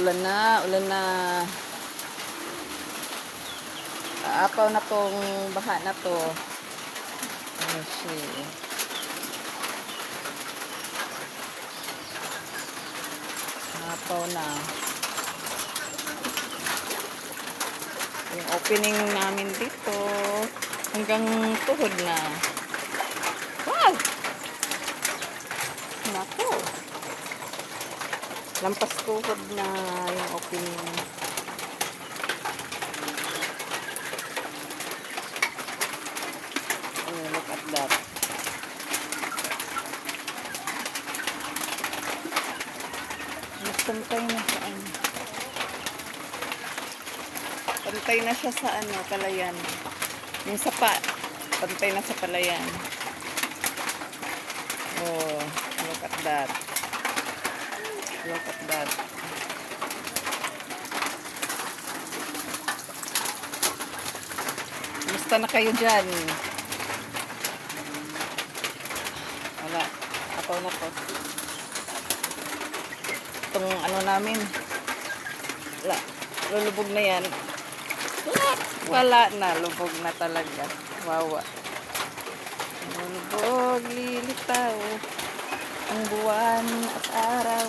Ulan na, ulan na. Aapaw na tong baha na to. Ano siya? Aapaw na. Yung opening namin dito, hanggang tuhod na. Wow! Lampas tuhod na yung opening. Oh, look at that. Pantay na sa ano. Pantay na siya sa ano, palayan. Yung sapa, pantay na sa palayan. Oh, look at that. Look at that. Kumusta na kayo dyan? Wala. Ako na po. Itong ano namin. Wala. Lulubog na yan. Wala na. Lubog na talaga. Wawa. Lulubog, lilitaw. Ang buwan at araw.